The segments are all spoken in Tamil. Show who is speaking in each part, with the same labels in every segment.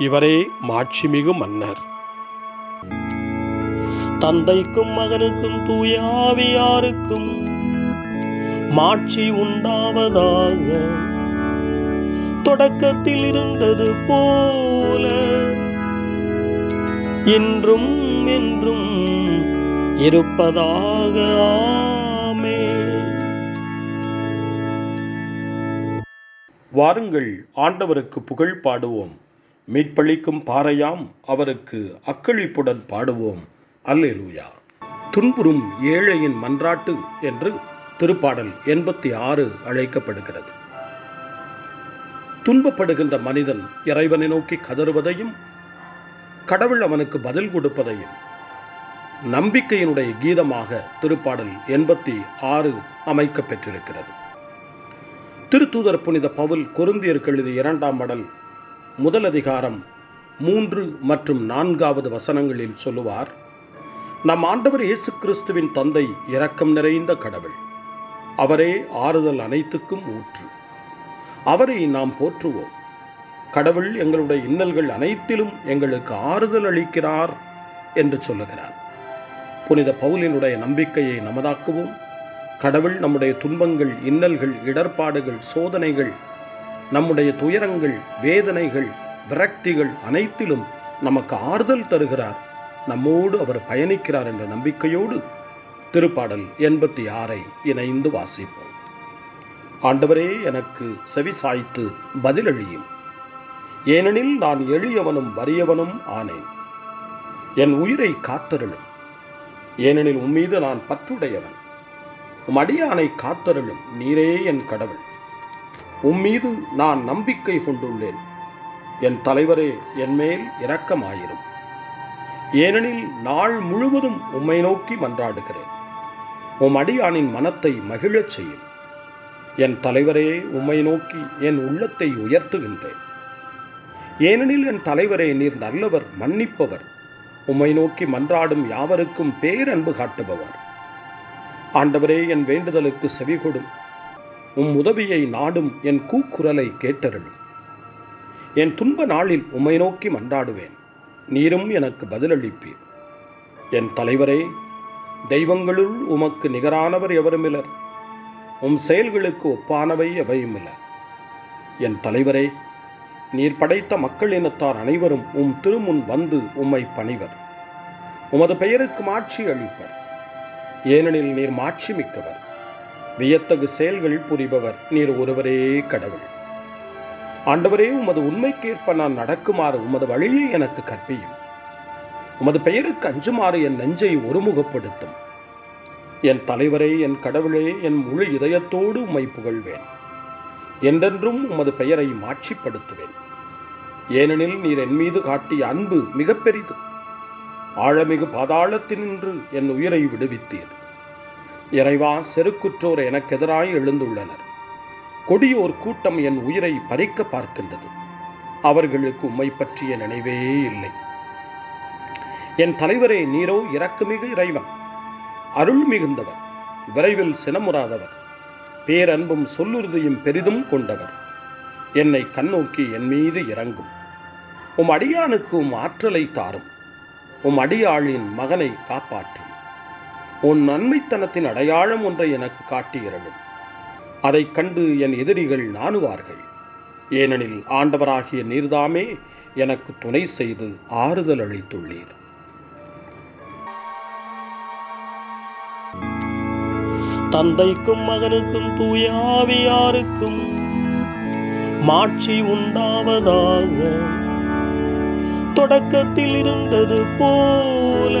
Speaker 1: இவரே மாட்சிமிகு மன்னர். தந்தைக்கும் மகனுக்கும் தூய ஆவியாருக்கும் மாட்சி உண்டாவதாக தொடக்கத்தில் இருந்தது போல. இன்றும் என்றும் இருப்பதாக ஆமே. வாருங்கள் ஆண்டவருக்கு புகழ் பாடுவோம். மீட்பளிக்கும் பாறையாம் அவருக்கு அக்களிப்புடன் பாடுவோம். அல்லேலூயா. துன்புறும் ஏழையின் மன்றாட்டு என்று திருப்பாடல் எண்பத்தி ஆறு அழைக்கப்படுகிறது. துன்பப்படுகின்ற மனிதன் இறைவனை நோக்கி கதறுவதையும் கடவுள் அவனுக்கு பதில் கொடுப்பதையும் நம்பிக்கையினுடைய கீதமாக திருப்பாடல் எண்பத்தி ஆறு அமைக்க பெற்றிருக்கிறது திருத்தூதர் புனித பவுல் கொருந்தியர் எழுதிய இரண்டாம் மடல் முதல் அதிகாரம் மூன்று மற்றும் நான்காவது வசனங்களில் சொல்லுவார் நம் ஆண்டவர் இயேசு கிறிஸ்துவின் தந்தை இரக்கம் நிறைந்த கடவுள். அவரே ஆறுதல் அனைத்துக்கும் ஊற்று. அவரை நாம் போற்றுவோம். கடவுள் எங்களுடைய இன்னல்கள் அனைத்திலும் எங்களுக்கு ஆறுதல் அளிக்கிறார் என்று சொல்லுகிறார். புனித பவுலினுடைய நம்பிக்கையை நமதாக்குவோம். கடவுள் நம்முடைய துன்பங்கள் இன்னல்கள் இடர்பாடுகள் சோதனைகள் நம்முடைய துயரங்கள் வேதனைகள் விரக்திகள் அனைத்திலும் நமக்கு ஆறுதல் தருகிறார். நம்மோடு அவர் பயணிக்கிறார் என்ற நம்பிக்கையோடு திருப்பாடல் எண்பத்தி ஆறை இணைந்து வாசிப்போம். ஆண்டவரே எனக்கு செவி சாய்த்து பதிலளியும். ஏனெனில் நான் எளியவனும் வறியவனும் ஆனேன். என் உயிரை காத்தருளும். ஏனெனில் உம்மீது நான் பற்றுடையவன். உம் அடியானை காத்தருளும். நீரே என் கடவுள். உம்மீது நான் நம்பிக்கை கொண்டுள்ளேன். என் தலைவரே என் மேல் இரக்கமாயிரும். ஏனெனில் நாள் முழுவதும் உம்மை நோக்கி மன்றாடுகிறேன். உம் அடியானின் மனத்தை மகிழச் செய்யும். என் தலைவரே உம்மை நோக்கி என் உள்ளத்தை உயர்த்துகின்றேன். ஏனெனில் என் தலைவரே நீர் நல்லவர் மன்னிப்பவர். உம்மை நோக்கி மன்றாடும் யாவருக்கும் பேரன்பு காட்டுபவர். ஆண்டவரே என் வேண்டுதலுக்கு செவிகொடும். உம் உதவியை நாடும் என் கூக்குரலை கேட்டருளும் என் துன்ப நாளில் உம்மை நோக்கி மன்றாடுவேன். நீரும் எனக்கு பதிலளிப்பீர். என் தலைவரே தெய்வங்களுள் உமக்கு நிகரானவர் எவருமிலர்? உம் செயல்களுக்கு ஒப்பானவை எவையுமில்ல என் தலைவரே நீர் படைத்த மக்கள் இனத்தார் அனைவரும் உம் திருமுன் வந்து உம்மை பணிவர். உமது பெயருக்கு மாட்சி அளிப்பர். ஏனெனில் நீர் மாட்சி மிக்கவர். வியத்தகு செயல்கள் புரிபவர். நீர் ஒருவரே கடவுள். ஆண்டவரே உமது உண்மைக்கேற்ப நான் நடக்குமாறு உமது வழியை எனக்கு கற்பியும். உமது பெயருக்கு அஞ்சுமாறு என் நெஞ்சை ஒருமுகப்படுத்தும். என் தலைவரே என் கடவுளே என் முழு இதயத்தோடு உம்மை புகழ்வேன். என்றென்றும் உமது பெயரை மாட்சிப்படுத்துவேன். ஏனெனில் நீர் என் மீது காட்டிய அன்பு மிக பெரிது ஆழமிகு பாதாளத்தினின்று என் உயிரை விடுவித்தீர். இறைவா செருக்குற்றோர் எனக்கு எதிராய் எழுந்துள்ளனர். கொடியோர் கூட்டம் என் உயிரை பறிக்க பார்க்கின்றது. அவர்களுக்கு உம்மை பற்றிய நினைவே இல்லை. என் தலைவரே நீரோ இறக்குமிகு இறைவன். அருள் மிகுந்தவர். விரைவில் சினமுறாதவர். பேரன்பும் சொல்லுறுதியும் பெரிதும் கொண்டவர். என்னை கண்ணோக்கி என் மீது இறங்கும். உம் அடியானுக்கு உம் ஆற்றலை தாரும். உம் அடியாளின் மகனை காப்பாற்றும். உன் நன்மைத்தனத்தின் அடையாளம் ஒன்றை எனக்கு காட்டியிருளும் அதைக் கண்டு என் எதிரிகள் நாணுவார்கள். ஏனெனில் ஆண்டவராகிய நீர்தாமே எனக்கு துணை செய்து ஆறுதல் அளித்துள்ளீர்.
Speaker 2: தந்தைக்கும் மகனுக்கும் தூயாவியாருக்கும் மாட்சி உண்டாவதாக. தொடக்கத்தில் இருந்தது போல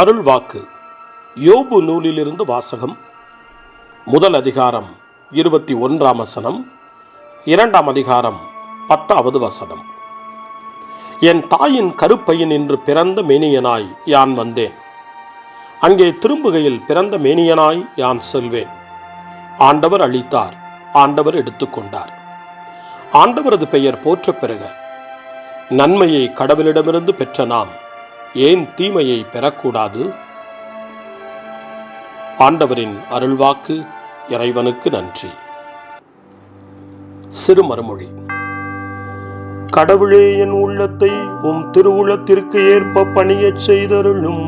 Speaker 1: அருள் வாக்கு யோபு நூலிலிருந்து வாசகம். முதல் அதிகாரம் இருபத்தி ஒன்றாம் வசனம் இரண்டாம் அதிகாரம் பத்தாவது வசனம். என் தாயின் கருப்பையின் இன்று பிறந்த மேனியனாய் யான் வந்தேன். அங்கே திரும்புகையில் பிறந்த மேனியனாய் யான் செல்வேன். ஆண்டவர் அளித்தார் ஆண்டவர் எடுத்துக்கொண்டார். ஆண்டவரது பெயர் போற்ற பெறுக. நன்மையை கடவுளிடமிருந்து பெற்ற நாம் ஏன் தீமையை பெறக்கூடாது? ஆண்டவரின் அருள்வாக்கு இறைவனுக்கு நன்றி. சிறு மறுமொழி கடவுளே என் உள்ளத்தை உம் திருவுளத்திற்கு ஏற்ப பணியச் செய்தருளும்.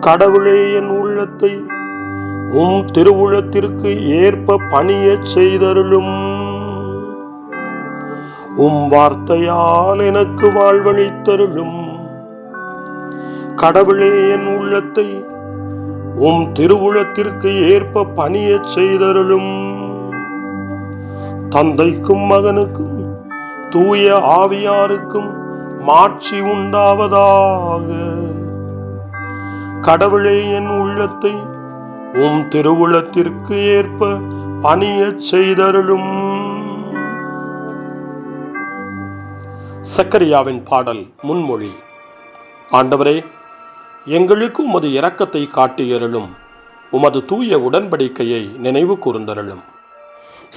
Speaker 1: கடவுளே என் உள்ளத்தை உம் திருவுளத்திற்கு ஏற்ப பணியச் செய்தருளும். உம் வார்த்தையால் எனக்கு வாழ்வழித்தருளும் கடவுளே என் உள்ளத்தை உம் திருவுளத்திற்கு ஏற்ப பணியச் செய்தருளும். தந்தைக்கும் மகனுக்கும் தூய ஆவியாருக்கும் மாட்சி உண்டாவதாக. கடவுளே என் உள்ளத்தை உம் திருவுளத்திற்கு ஏற்ப பணியச் செய்தருளும். சக்கரியாவின் பாடல் முன்மொழி. ஆண்டவரே எங்களுக்கு உமது இரக்கத்தை காட்டியருளும் உமது தூய உடன்படிக்கையை நினைவு கூர்ந்தருளும்.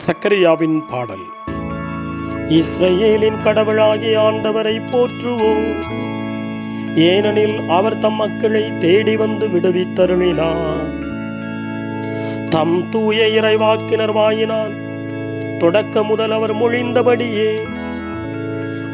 Speaker 1: சக்கரியாவின் பாடல்.
Speaker 2: இஸ்ரேலின் கடவுளாகிய ஆண்டவரை போற்றுவோம். ஏனெனில் அவர் தம் மக்களை தேடி வந்து விடுவித்தருளினார். தம் தூய இறைவாக்கினர் வாயினால் தொடக்க முதல் அவர் மொழிந்தபடியே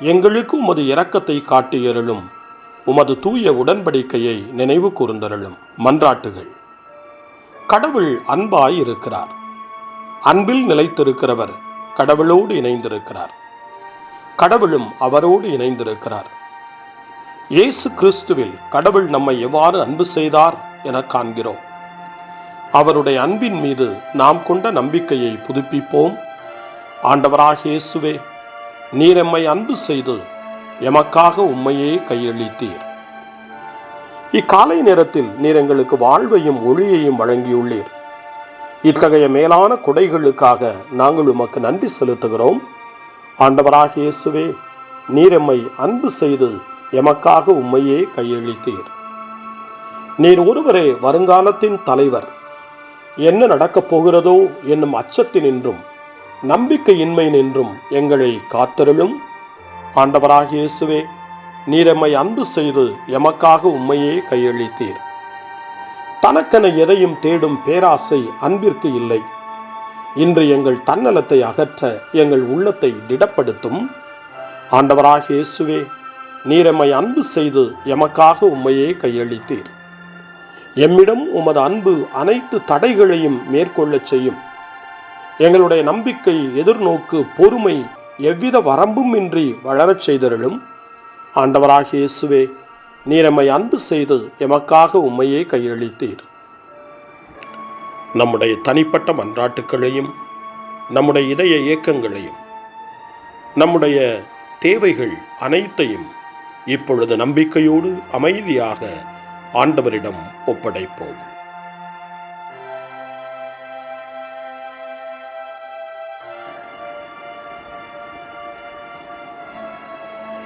Speaker 1: எங்களுக்கு உமது இரக்கத்தை காட்டியருளும். உமது தூய உடன்படிக்கையை நினைவு கூர்ந்தருளும். மன்றாட்டுகள். கடவுள் அன்பாய் இருக்கிறார் அன்பில் நிலைத்திருக்கிறவர் கடவுளோடு இணைந்திருக்கிறார். கடவுளும் அவரோடு இணைந்திருக்கிறார். இயேசு கிறிஸ்துவில் கடவுள் நம்மை எவ்வாறு அன்பு செய்தார் என காண்கிறோம். அவருடைய அன்பின் மீது நாம் கொண்ட நம்பிக்கையை புதுப்பிப்போம். ஆண்டவராக இயேசுவே நீர் எம்மை அன்பு செய்து எமக்காக உண்மையே கையளித்தீர். இக்காலை நேரத்தில் நீர் எங்களுக்கு வாழ்வையும் ஒளியையும் வழங்கியுள்ளீர். இத்தகைய மேலான கொடைகளுக்காக நாங்கள் உமக்கு நன்றி செலுத்துகிறோம். ஆண்டவராக இயேசுவே நீர் எம்மை அன்பு செய்து எமக்காக உம்மையே கையளித்தீர். நீர் ஒருவரே வருங்காலத்தின் தலைவர். என்ன நடக்கப் போகிறதோ என்னும் அச்சத்தினின்றும் நம்பிக்கையின்மை நின்றும் எங்களை காத்தருளும். ஆண்டவராகிய இயேசுவே நீர் எம்மை அன்பு செய்து எமக்காக உண்மையே கையளித்தீர். தனக்கென எதையும் தேடும் பேராசை அன்பிற்கு இல்லை. இன்று எங்கள் தன்னலத்தை அகற்ற எங்கள் உள்ளத்தை திடப்படுத்தும். ஆண்டவராக இயேசுவே நீரம்மை அன்பு செய்து எமக்காக உண்மையே கையளித்தீர். எம்மிடம் உமது அன்பு அனைத்து தடைகளையும் மேற்கொள்ளச் செய்யும். எங்களுடைய நம்பிக்கை எதிர்நோக்கு பொறுமை எவ்வித வரம்பும் இன்றி வளரச் செய்தருளும். ஆண்டவராக இயேசுவே நீர் எம்மை அன்பு செய்து எமக்காக உம்மையே கையளித்தீர். நம்முடைய தனிப்பட்ட மன்றாட்டுக்களையும் நம்முடைய இதய இயக்கங்களையும் நம்முடைய தேவைகள் அனைத்தையும் இப்பொழுது நம்பிக்கையோடு அமைதியாக ஆண்டவரிடம் ஒப்படைப்போம்.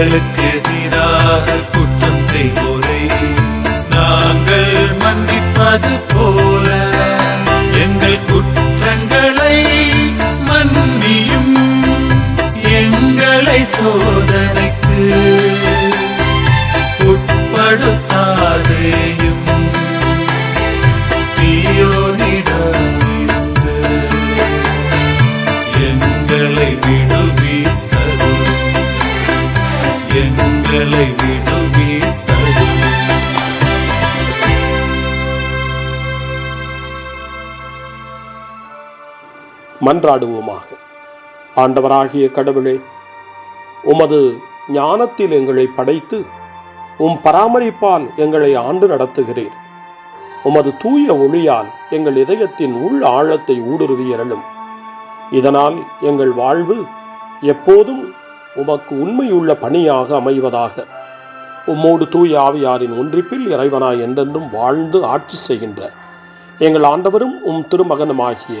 Speaker 3: எங்களுக்கு எதிராக குற்றம் செய்வோரை. நாங்கள் மன்னிப்பது போல.
Speaker 1: மன்றாடுவோமாக. ஆண்டவராகிய கடவுளே உமது ஞானத்தில் எங்களை படைத்து உம் பராமரிப்பால் எங்களை ஆண்டு நடத்துகிறீர். உமது தூய ஒளியால் எங்கள் இதயத்தின் உள் ஆழத்தை ஊடுருவியறலும் இதனால் எங்கள் வாழ்வு எப்போதும் உமக்கு உண்மையுள்ள பணியாக அமைவதாக. உம்மோடு தூய ஆவியாரின் ஒன்றிப்பில் இறைவனாய் என்றென்றும் வாழ்ந்து ஆட்சி செய்கின்ற எங்கள் ஆண்டவரும் உம் திருமகனுமாகிய